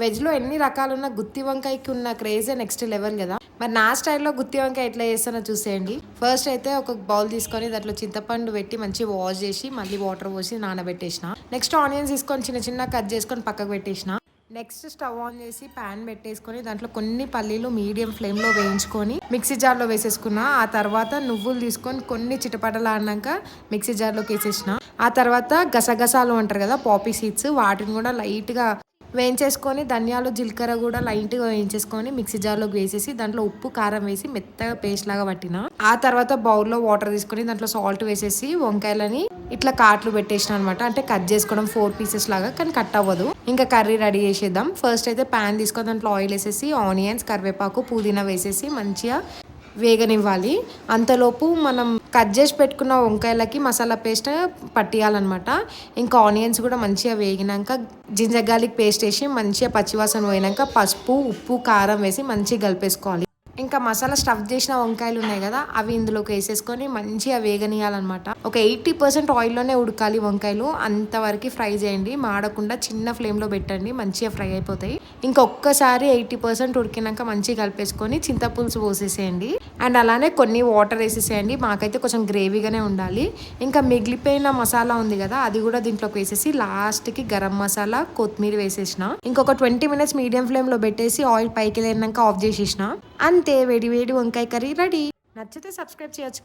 వెజ్లో ఎన్ని రకాలున్న గుత్తి వంకాయకి ఉన్న క్రేజే నెక్స్ట్ లెవెల్ కదా. మరి నా స్టైల్లో గుత్తి వంకాయ ఎట్లా చేస్తానో చూసేయండి. ఫస్ట్ అయితే ఒక బౌల్ తీసుకొని దాంట్లో చింతపండు పెట్టి మంచి వాష్ చేసి మళ్ళీ వాటర్ పోసి నానబెట్టేసిన. నెక్స్ట్ ఆనియన్స్ తీసుకొని చిన్న చిన్న కట్ చేసుకొని పక్కకు పెట్టేసిన. నెక్స్ట్ స్టవ్ ఆన్ చేసి ప్యాన్ పెట్టేసుకొని దాంట్లో కొన్ని పల్లీలు మీడియం ఫ్లేమ్లో వేయించుకొని మిక్సీ జార్లో వేసేసుకున్న. ఆ తర్వాత నువ్వులు తీసుకొని కొన్ని చిటపటలు ఆడినాక మిక్సీ జార్లోకి వేసేసిన. ఆ తర్వాత గసగసాలు అంటారు కదా పాపీ సీడ్స్. వాటిని కూడా లైట్గా వేయించేసుకొని ధనియాలు జీలకర్ర కూడా లైట్గా వేయించేసుకొని మిక్సీ జార్లోకి వేసేసి దాంట్లో ఉప్పు కారం వేసి మెత్తగా పేస్ట్ లాగా పట్టిన. ఆ తర్వాత బౌల్లో వాటర్ తీసుకొని దాంట్లో సాల్ట్ వేసేసి వంకాయలని ఇట్లా కాట్లు పెట్టేసిన అనమాట అంటే కట్ చేసుకోవడం ఫోర్ పీసెస్ లాగా కానీ కట్ అవ్వదు. ఇంకా కర్రీ రెడీ చేసేద్దాం. ఫస్ట్ అయితే ప్యాన్ తీసుకొని దాంట్లో ఆయిల్ వేసేసి ఆనియన్స్ కరివేపాకు పుదీనా వేసేసి మంచిగా వేగనివ్వాలి. అంతలోపు మనం కట్ చేసి పెట్టుకున్న వంకాయలకి మసాలా పేస్ట్ పట్టియాలన్నమాట. ఇంకా ఆనియన్స్ కూడా మంచిగా వేగినాక జింజర్ గార్లిక్ పేస్ట్ వేసి మంచిగా పచ్చివాసన పోయినాక పసుపు ఉప్పు కారం వేసి మంచిగా కలిపేసుకోవాలి. ఇంకా మసాలా స్టఫ్ చేసిన వంకాయలు ఉన్నాయి కదా అవి ఇందులోకి వేసేసుకొని మంచిగా వేగనీయాలన్నమాట ఒక ఎయిటీ పర్సెంట్ ఆయిల్లోనే ఉడకాలి వంకాయలు అంతవరకు ఫ్రై చేయండి. మాడకుండా చిన్న ఫ్లేమ్లో పెట్టండి మంచిగా ఫ్రై అయిపోతాయి. ఇంకొకసారి ఎయిటీ పర్సెంట్ ఉడికినాక మంచిగా కలిపేసుకొని చింతపులుసు పోసేసేయండి. అండ్ అలానే కొన్ని వాటర్ వేసేసేయండి. మాకైతే కొంచెం గ్రేవీగానే ఉండాలి. ఇంకా మిగిలిపోయిన మసాలా ఉంది కదా అది కూడా దీంట్లోకి వేసేసి లాస్ట్కి గరం మసాలా కొత్తిమీర వేసేసిన. ఇంకొక ట్వంటీ మినిట్స్ మీడియం ఫ్లేమ్లో పెట్టేసి ఆయిల్ పైకి లేనాక ఆఫ్ చేసేసిన. అంతే వేడి వేడి వంకాయ కర్రీ రెడీ. నచ్చితే సబ్స్క్రైబ్ చేయొచ్చు.